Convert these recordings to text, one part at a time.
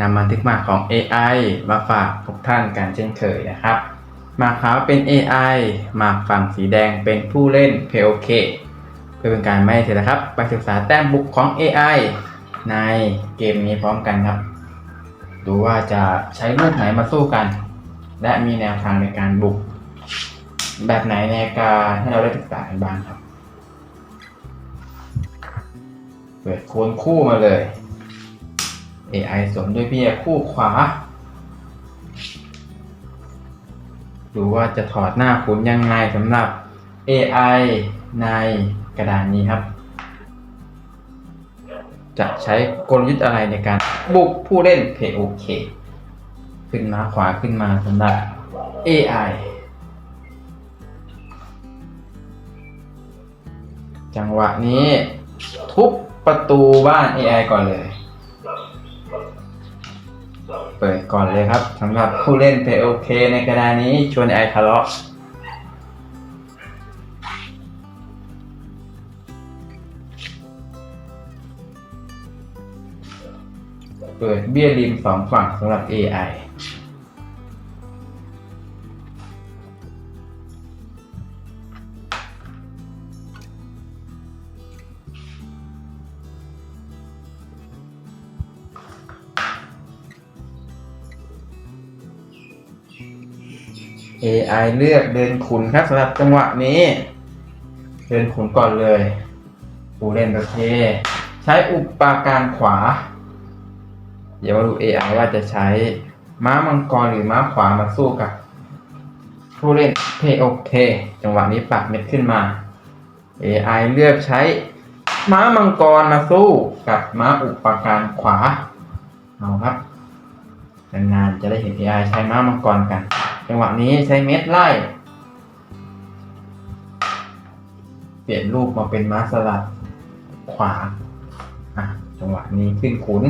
นำบันทึกมาของ AI มาฝากทุกท่านกันเช่นเคยนะครับหมากขาวเป็น AI หมากฝั่งสีแดงเป็นผู้เล่น POK เพื่อเป็นการไม่เสียนะครับ ไปศึกษาแต้มบุกของ AI ในเกมนี้พร้อมกันครับ ดูว่าจะใช้ลูกไหนมาสู้กัน และมีแนวทางในการบุก แบบไหนในการให้เราได้ศึกษากันบ้างครับ เปิดโคนคู่มาเลย AI สวมด้วยเบี้ยคู่ขวา ดูว่าจะถอดหน้าขุนยังไงสำหรับ AI ในกระดานนี้ครับ จะใช้กลยุทธ์อะไรในการบุกผู้เล่น POK ขึ้นมาขวาขึ้นมาสำหรับ AI จังหวะนี้ทุบประตูบ้าน AI ก่อนเลย เปิดก่อนเลยครับสำหรับผู้เล่นเพโอเคในกระดานนี้ชวนไอทะเลาะเปิดเบี้ยริมสองฝั่งสำหรับ AI เอไอเลือกเดินขุนครับสำหรับจังหวะนี้ เดินขุนก่อนเลยผู้เล่นโอเค ใช้อุปาการขวา เดี๋ยวมาดู AI ว่าจะใช้ม้ามังกรหรือม้าขวามาสู้กับ ผู้เล่นเพโอเค จังหวะนี้ปักเม็ดขึ้นมา AI เลือกใช้ม้ามังกรมาสู้กับม้าอุปาการขวา เอาครับ นานๆจะได้เห็น AI ใช้ม้ามังกรกัน จังหวะนี้ใช้เม็ดไล่ เปลี่ยนรูปมาเป็นม้าสลัดขวาอะจังหวะนี้ขึ้นขุน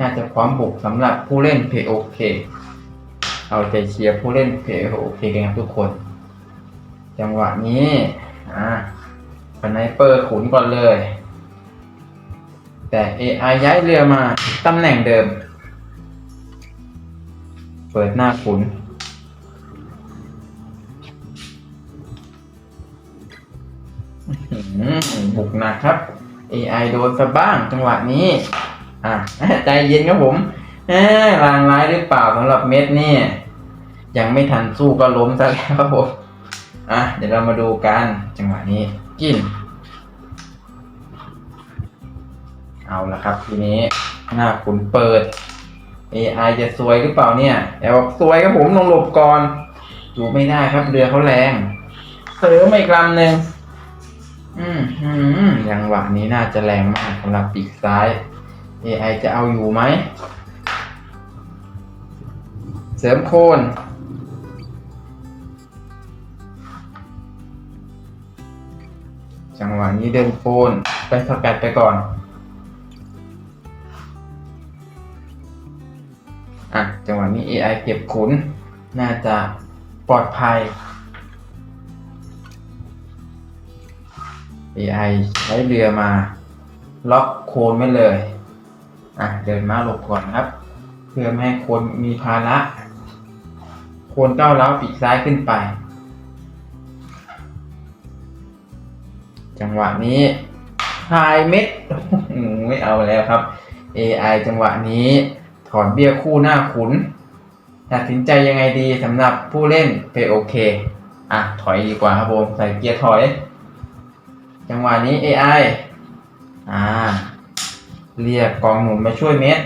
น่าจะพร้อมบุกสำหรับผู้เล่น POK เอาใจเชียร์ผู้เล่น POK กันครับทุกคน จังหวะนี้อะสไนเปอร์ขุนก่อนเลย แต่ AI ย้ายเรือมาตำแหน่งเดิม เปิดหน้าขุน บุกหนักครับ AI โดนซะบ้างจังหวะนี้ อะใจเย็นครับผมอลางร้ายหรือเปล่าสำหรับเม็ดนี่ ยังไม่ทันสู้ก็ล้มซะแล้วครับผม อะ เดี๋ยวเรามาดูกันจังหวะนี้ กิน เอาละครับทีนี้หน้าขุนเปิด AI จะสวยหรือเปล่าเนี่ยแต่บสวยครับผมลงหลบก่อนอยู่ไม่ได้ครับเรือเขาแรงเสริมมาอีกลำหนึ่ง อืมอืมยังหวะนี้น่าจะแรงมากสำหรับปีกซ้าย AI จะเอาอยู่ไหม เสริมโคนจังหวะนี้เดินโคนไปสกัดไปก่อน อะ จังหวะนี้ AI เก็บขุน น่าจะปลอดภัย AI ใช้เรือมา ล็อกโคนไว้เลย อะ เดินมาหลบก่อนครับ เพื่อไม่ให้โคนมีภาระ โคนก้าวเล้าวปีกซ้ายขึ้นไป จังหวะนี้ทายเม็ดไม่เอาแล้วครับ AI จังหวะนี้ถอนเบี้ยคู่หน้าขุนตัดสินใจยังไงดีสำหรับผู้เล่นเปโอเค อะ ถอยดีกว่าครับผม ใส่เกียร์ถอย จังหวะนี้ AI อ่า เรียกกองหนุนมาช่วยเม็ด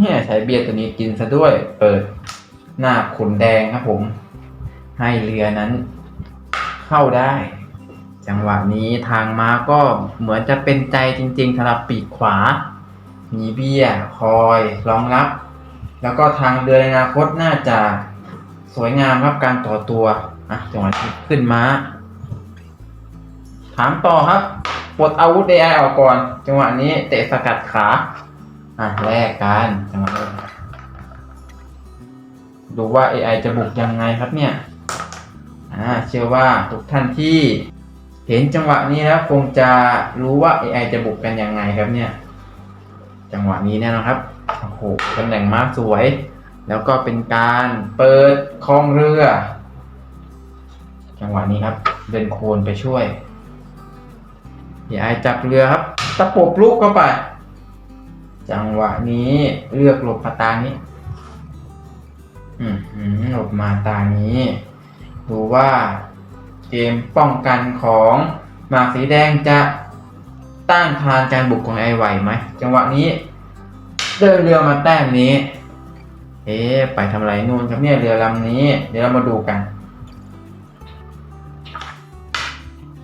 เนี่ยใช้เบียร์ตัวนี้กินซะด้วย เปิดหน้าขุนแดงครับผม ให้เรือนั้นเข้าได้ จังหวะนี้ทางม้าก็เหมือนจะเป็นใจจริงๆสำหรับปีกขวา มีเบี้ยคอยรองรับ แล้วก็ทางเดินในอนาคตน่าจะ สวยงามครับการต่อตัวอะจังหวะนี้ขึ้นม้า ถามต่อครับปลดอาวุธ AI ออกก่อน จังหวะนี้เตะสกัดขาอะแลกกันจังหวะนี้ดูว่า AI จะบุกยังไงครับเนี่ยอ่าเชื่อว่าทุกท่านที่เห็นจังหวะนี้แล้วคงจะรู้ว่า AI จะบุกกันยังไงครับเนี่ย จังหวะนี้แน่นอนครับโอ้โหตำแหน่งม้าสวย แล้วก็เป็นการเปิดคลองเรือ จังหวะนี้ครับ เดินโคนไปช่วย AI จับเรือครับ ตะปบลูกเข้าไป จังหวะนี้เลือกหลบมาตานี้อืมหืมหลบมาตานี้ ดูว่าเกมป้องกันของหมากสีแดงจะต้านทานการบุกของไอไหวไหม จังหวะนี้ เดินเรือมาแต้มนี้ เอ๊ะไปทำอะไรนู่นครับเนี่ยเรือลำนี้ เดี๋ยวเรามาดูกัน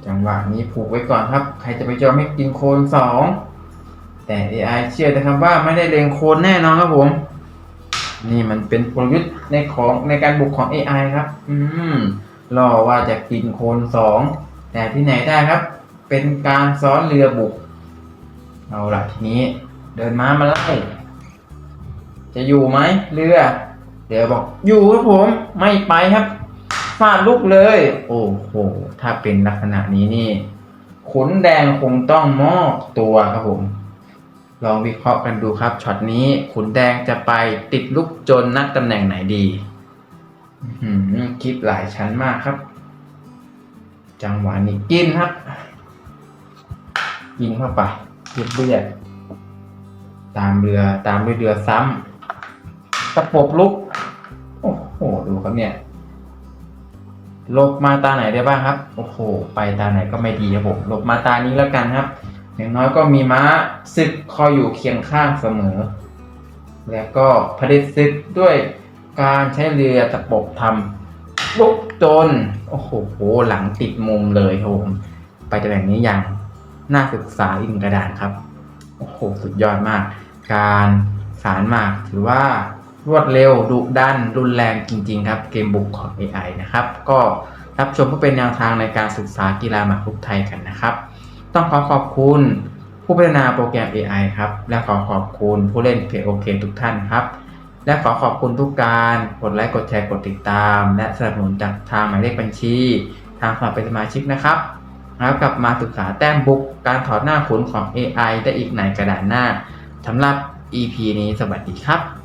จังหวะนี้ผูกไว้ก่อนครับ ใครจะไปยอมให้กินโคนสองแต่ AI เชื่อนะครับว่าไม่ได้เลงโคนแน่นอนครับผม นี่มันเป็นกลยุทธ์ในของในการบุกของ AI ครับ อืมรอว่าจะกินโคนสองแต่ที่ไหนได้ครับ เป็นการซ้อนเรือบุก เอาละทีนี้ เดินม้ามาไล่ จะอยู่ไหมเรือ เดี๋ยวบอกอยู่ครับผมไม่ไปครับฟาดลุกเลย โอ้โห ถ้าเป็นลักษณะนี้นี่ขุนแดงคงต้องมอบตัวครับผม ลองวิเคราะห์กันดูครับช็อตนี้ขุนแดงจะไปติดลูกจนนักตำแหน่งไหนดีอื้อหือคลิปหลายชั้นมากครับ จังหวะนี้กินครับ กินเข้าไปเลือดเลือดตามเรือตามด้วยเรือซ้ำ ตะปบลุก โอ้โห ดูครับเนี่ยลบมาตาไหนได้บ้างครับ โอ้โห ไปตาไหนก็ไม่ดีครับผมลบมาตานี้แล้วกันครับ อย่างน้อยก็มีม้าศึกคอยอยู่เคียงข้างเสมอ แล้วก็ผลิตศึกด้วยการใช้เรือตะปบทำลุกจน โอ้โห หลังติดมุมเลยครับผม ไปตำแหน่งนี้อย่างน่าศึกษาอินกระดานครับ โอ้โห สุดยอดมาก การสารมากถือว่า รวดเร็วดุดันรุนแรงจริง ๆ ครับ เกมบุกของ AI นะครับ ก็รับชมเพื่อเป็นแนวทางในการศึกษากีฬาหมากรุกไทยกันนะครับ ต้องขอขอบคุณผู้พัฒนาโปรแกรม AI ครับ และขอขอบคุณผู้เล่น POK ทุกท่านครับ และขอขอบคุณทุกการกดไลค์กดแชร์กดติดตาม และสนับสนุนจากทางหมายเลขบัญชี ทางสมัครเป็นสมาชิกนะครับแล้วกลับมาศึกษาแต้มบุกการถอดหน้าขุนของ AI ได้อีกในกระดานหน้าสำหรับ EP นี้สวัสดีครับ